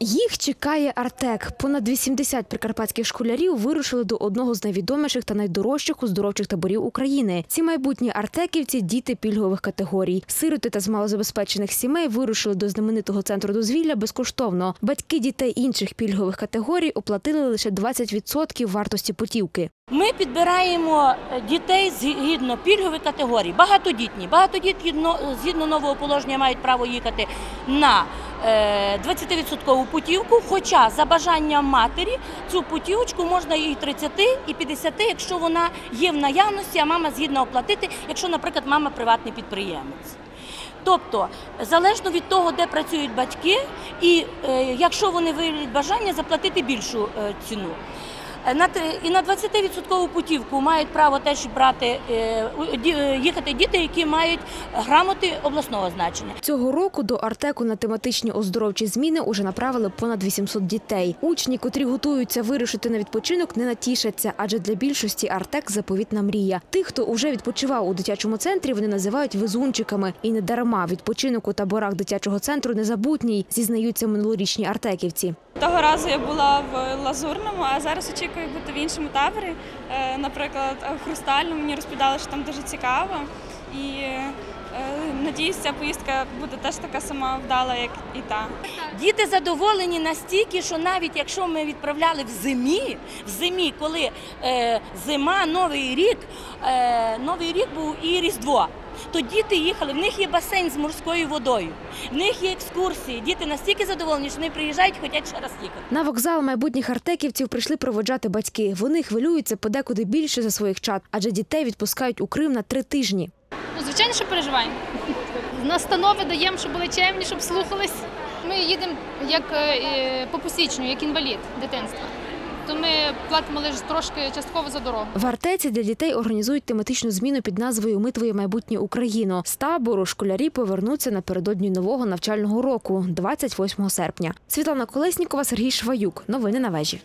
Їх чекає Артек. Понад 80 прикарпатських школярів вирушили до одного з найвідоміших та найдорожчих оздоровчих таборів України. Ці майбутні артеківці діти пільгових категорій. Сироти та з малозабезпечених сімей вирушили до знаменитого центру дозвілля безкоштовно. Батьки дітей інших пільгових категорій оплатили лише 20% вартості путівки. Ми підбираємо е, дітей згідно пільгових категорій. Багатодітні. Багатодітні згідно нового положення мають право їхати на 20% путівку. Хоча за бажанням матері цю путівочку можна і 30, і 50, якщо вона є в наявності, а мама згідна оплатити, якщо, наприклад, мама приватний підприємець. Тобто, залежно від того, де працюють батьки, і е, якщо вони виявлять бажання заплатити більшу е, ціну. Е, і на 20% путівку мають право теж брати е, е, їхати діти, які мають грамоти обласного значення. Цього року до Артеку на тематичні оздоровчі зміни уже направили понад 800 дітей. Учні, котрі готуються вирушити на відпочинок, не натішаться, адже для більшості Артек заповітна мрія. Тих, хто уже відпочивав у дитячому центрі, вони називають везунчиками. І не дарма відпочинок у таборах дитячого центру незабутній, зізнаються минулорічні артеківці. Того разу я була в Лазурному, а зараз очікую бути в іншому таборі. Е, Наприклад, в Хрустальному мені розповідали, що там дуже цікаво. І е, надіюсь, ця поїздка буде теж така сама вдала, як і та. Діти задоволені настільки, що навіть якщо ми відправляли в зимі, в зимі, коли е, зима, новий рік, новий рік був і Різдво. То діти їхали, в них є басейн з морською водою, в них є екскурсії. Діти настільки задоволені, що вони приїжджають, хочуть ще раз їхати. На вокзал майбутніх артеківців прийшли проводжати батьки. Вони хвилюються подекуди більше за своїх чад, адже дітей відпускають у Крим на три тижні. Ну, звичайно, що переживаємо. Настанови даємо, щоб були чемні, щоб слухались. Ми їдемо як е, е, по посвідченню, як інвалід дитинства. То ми платимо лише трошки частково за дорогу. В Артеці для дітей організують тематичну зміну під назвою Ми твоє майбутнє Україно. З табору школярі повернуться напередодні нового навчального року, 28 серпня. Світлана Колеснікова, Сергій Шваюк. Новини на вежі.